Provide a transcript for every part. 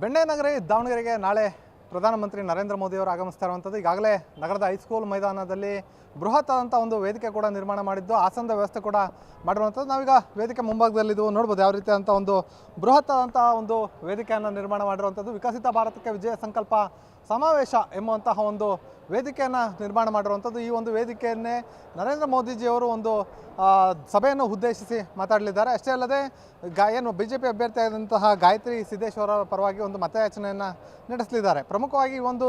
ಬೆಣ್ಣೆ ನಗರಿ ದಾವಣಗೆರೆಗೆ ನಾಳೆ ಪ್ರಧಾನಮಂತ್ರಿ ನರೇಂದ್ರ ಮೋದಿ ಅವರು ಆಗಮಿಸ್ತಾ ಇರುವಂಥದ್ದು. ಈಗಾಗಲೇ ನಗರದ ಹೈಸ್ಕೂಲ್ ಮೈದಾನದಲ್ಲಿ ಬೃಹತ್ ಆದಂಥ ಒಂದು ವೇದಿಕೆ ಕೂಡ ನಿರ್ಮಾಣ ಮಾಡಿದ್ದು. ಆಸನದ ವ್ಯವಸ್ಥೆ ಕೂಡ ಮಾಡಿರುವಂಥದ್ದು. ನಾವೀಗ ವೇದಿಕೆ ಮುಂಭಾಗದಲ್ಲಿದ್ದು ನೋಡ್ಬೋದು ಯಾವ ರೀತಿಯಾದಂಥ ಒಂದು ಬೃಹತ್ ಆದಂಥ ಒಂದು ವೇದಿಕೆಯನ್ನು ನಿರ್ಮಾಣ ಮಾಡಿರುವಂಥದ್ದು. ವಿಕಸಿತ ಭಾರತಕ್ಕೆ ವಿಜಯ ಸಂಕಲ್ಪ ಸಮಾವೇಶ ಎಂಬುವಂತಹ ಒಂದು ವೇದಿಕೆಯನ್ನು ನಿರ್ಮಾಣ ಮಾಡಿರುವಂಥದ್ದು. ಈ ಒಂದು ವೇದಿಕೆಯನ್ನೇ ನರೇಂದ್ರ ಮೋದಿಜಿಯವರು ಒಂದು ಸಭೆಯನ್ನು ಉದ್ದೇಶಿಸಿ ಮಾತಾಡಲಿದ್ದಾರೆ. ಅಷ್ಟೇ ಅಲ್ಲದೆ, ಗಾ, ಏನು ಬಿ ಜೆ ಅಭ್ಯರ್ಥಿಯಾದಂತಹ ಗಾಯತ್ರಿ ಸಿದ್ದೇಶ್ವರ ಪರವಾಗಿ ಒಂದು ಮತಯಾಚನೆಯನ್ನು ನಡೆಸಲಿದ್ದಾರೆ. ಪ್ರಮುಖವಾಗಿ ಒಂದು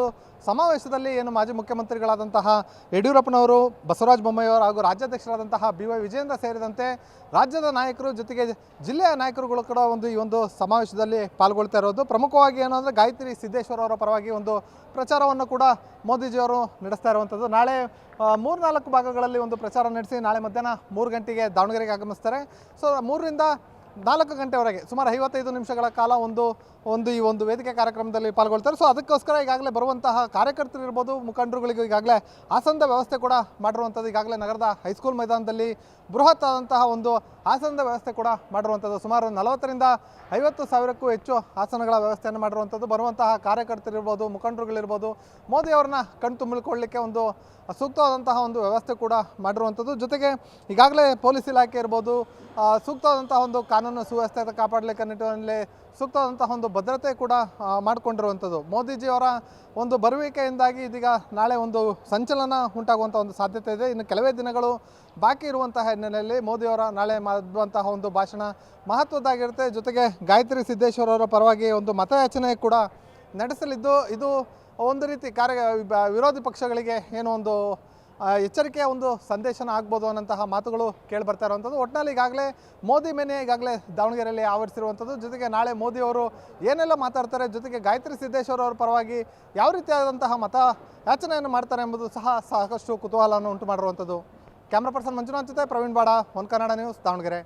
ಸಮಾವೇಶದಲ್ಲಿ ಏನು ಮಾಜಿ ಮುಖ್ಯಮಂತ್ರಿಗಳಾದಂತಹ ಯಡಿಯೂರಪ್ಪನವರು, ಬಸವರಾಜ ಬೊಮ್ಮಾಯಿಯವರು ಹಾಗೂ ರಾಜ್ಯಾಧ್ಯಕ್ಷರಾದಂತಹ ಬಿ ವೈ ವಿಜೇಂದ್ರ ಸೇರಿದಂತೆ ರಾಜ್ಯದ ನಾಯಕರು ಜೊತೆಗೆ ಜಿಲ್ಲೆಯ ನಾಯಕರುಗಳು ಕೂಡ ಒಂದು ಈ ಒಂದು ಸಮಾವೇಶದಲ್ಲಿ ಪಾಲ್ಗೊಳ್ತಾ ಇರೋದು. ಪ್ರಮುಖವಾಗಿ ಏನು ಅಂದರೆ ಗಾಯತ್ರಿ ಸಿದ್ದೇಶ್ವರ ಅವರ ಪರವಾಗಿ ಒಂದು ಪ್ರಚಾರವನ್ನು ಕೂಡ ಮೋದಿಜಿಯವರು ನಡೆಸ್ತಾ ಇರುವಂಥದ್ದು ನಾಳೆ ಮೂರು ನಾಲ್ಕು ಭಾಗಗಳಲ್ಲಿ ಒಂದು ಪ್ರಚಾರ ನಡೆಸಿ ನಾಳೆ ಮಧ್ಯಾಹ್ನ ಮೂರು ಗಂಟೆಗೆ ದಾವಣಗೆರೆಗೆ ಆಗಮಿಸ್ತಾರೆ. ಸೊ, ಮೂರರಿಂದ ನಾಲ್ಕು ಗಂಟೆವರೆಗೆ, ಸುಮಾರು ಐವತ್ತೈದು ನಿಮಿಷಗಳ ಕಾಲ ಒಂದು ಒಂದು ಈ ಒಂದು ವೇದಿಕೆ ಕಾರ್ಯಕ್ರಮದಲ್ಲಿ ಪಾಲ್ಗೊಳ್ತಾರೆ. ಸೊ ಅದಕ್ಕೋಸ್ಕರ ಈಗಾಗಲೇ ಬರುವಂತಹ ಕಾರ್ಯಕರ್ತರು ಇರ್ಬೋದು, ಮುಖಂಡರುಗಳಿಗೂ ಈಗಾಗಲೇ ಆಸನದ ವ್ಯವಸ್ಥೆ ಕೂಡ ಮಾಡಿರುವಂಥದ್ದು. ಈಗಾಗಲೇ ನಗರದ ಹೈಸ್ಕೂಲ್ ಮೈದಾನದಲ್ಲಿ ಬೃಹತ್ ಆದಂತಹ ಒಂದು ಆಸನದ ವ್ಯವಸ್ಥೆ ಕೂಡ ಮಾಡಿರುವಂಥದ್ದು. ಸುಮಾರು ನಲವತ್ತರಿಂದ ಐವತ್ತು ಸಾವಿರಕ್ಕೂ ಹೆಚ್ಚು ಆಸನಗಳ ವ್ಯವಸ್ಥೆಯನ್ನು ಮಾಡಿರುವಂಥದ್ದು. ಬರುವಂತಹ ಕಾರ್ಯಕರ್ತರಿರ್ಬೋದು ಮುಖಂಡರುಗಳಿರ್ಬೋದು ಮೋದಿ ಅವ್ರನ್ನ ಕಣ್ತುಂಬಿಕೊಳ್ಳಿಕ್ಕೆ ಒಂದು ಸೂಕ್ತವಾದಂತಹ ಒಂದು ವ್ಯವಸ್ಥೆ ಕೂಡ ಮಾಡಿರುವಂಥದ್ದು. ಜೊತೆಗೆ ಈಗಾಗಲೇ ಪೊಲೀಸ್ ಇಲಾಖೆ ಇರ್ಬೋದು ಸೂಕ್ತವಾದಂತಹ ಒಂದು ಕಾನೂನು ಸುವ್ಯವಸ್ಥೆ ಕಾಪಾಡಲಿಕ್ಕೆ ನಿಟ್ಟಿನಲ್ಲಿ ಸೂಕ್ತವಾದಂತಹ ಒಂದು ಭದ್ರತೆ ಕೂಡ ಮಾಡಿಕೊಂಡಿರುವಂಥದ್ದು. ಮೋದಿಜಿಯವರ ಒಂದು ಬರುವಿಕೆಯಿಂದಾಗಿ ಇದೀಗ ನಾಳೆ ಒಂದು ಸಂಚಲನ ಉಂಟಾಗುವಂಥ ಒಂದು ಸಾಧ್ಯತೆ ಇದೆ. ಇನ್ನು ಕೆಲವೇ ದಿನಗಳು ಬಾಕಿ ಇರುವಂತಹ ಹಿನ್ನೆಲೆಯಲ್ಲಿ ಮೋದಿಯವರ ನಾಳೆ ಮಾಡುವಂತಹ ಒಂದು ಭಾಷಣ ಮಹತ್ವದ್ದಾಗಿರುತ್ತೆ. ಜೊತೆಗೆ ಗಾಯತ್ರಿ ಸಿದ್ದೇಶ್ವರ ಅವರ ಪರವಾಗಿ ಒಂದು ಮತಯಾಚನೆ ಕೂಡ ನಡೆಸಲಿದ್ದು, ಇದು ಒಂದು ರೀತಿ ಕಾರ್ಯ ವಿರೋಧಿ ಪಕ್ಷಗಳಿಗೆ ಏನೋ ಒಂದು ಎಚ್ಚರಿಕೆಯ ಒಂದು ಸಂದೇಶನ ಆಗ್ಬೋದು ಅನ್ನೋಂತಹ ಮಾತುಗಳು ಕೇಳಿ ಬರ್ತಾ ಇರುವಂಥದ್ದು. ಒಟ್ಟಿನಲ್ಲಿ ಈಗಾಗಲೇ ಮೋದಿ ಮೇನೆ ಈಗಾಗಲೇ ದಾವಣಗೆರೆಯಲ್ಲಿ ಆವರಿಸಿರುವಂಥದ್ದು. ಜೊತೆಗೆ ನಾಳೆ ಮೋದಿ ಅವರು ಏನೆಲ್ಲ ಮಾತಾಡ್ತಾರೆ, ಜೊತೆಗೆ ಗಾಯತ್ರಿ ಸಿದ್ದೇಶ್ವರ ಅವರ ಪರವಾಗಿ ಯಾವ ರೀತಿಯಾದಂತಹ ಮತ ಯಾಚನೆಯನ್ನು ಮಾಡ್ತಾರೆ ಎಂಬುದು ಸಹ ಸಾಕಷ್ಟು ಕುತೂಹಲವನ್ನು ಉಂಟು ಮಾಡಿರುವಂಥದ್ದು. ಕ್ಯಾಮ್ರಾ ಪರ್ಸನ್ ಮಂಜುನಾಥ್ ಜೊತೆ ಪ್ರವೀಣ್ ಬಾಡ ಒನ್ ಕನ್ನಡ ನ್ಯೂಸ್, ದಾವಣಗೆರೆ.